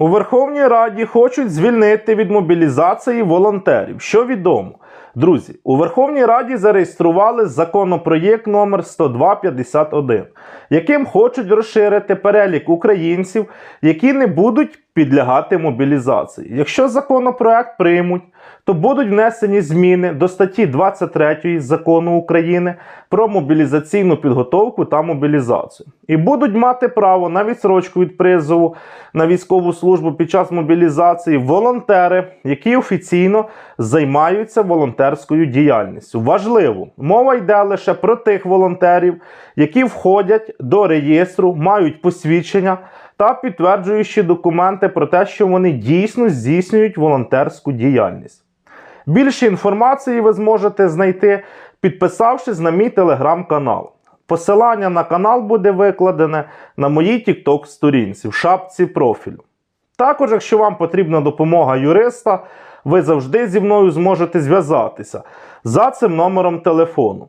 У Верховній Раді хочуть звільнити від мобілізації волонтерів. Що відомо? Друзі, у Верховній Раді зареєстрували законопроєкт номер 10251, яким хочуть розширити перелік українців, які не будуть підлягати мобілізації. Якщо законопроект приймуть, то будуть внесені зміни до статті 23 закону України про мобілізаційну підготовку та мобілізацію. І будуть мати право на відсрочку від призову на військову службу під час мобілізації волонтери, які офіційно займаються волонтерською діяльністю. Важливо, мова йде лише про тих волонтерів, які входять до реєстру, мають посвідчення та підтверджуючі документи про те, що вони дійсно здійснюють волонтерську діяльність. Більше інформації ви зможете знайти, підписавшись на мій телеграм-канал. Посилання на канал буде викладене на моїй TikTok сторінці в шапці профілю. Також, якщо вам потрібна допомога юриста, ви завжди зі мною зможете зв'язатися за цим номером телефону.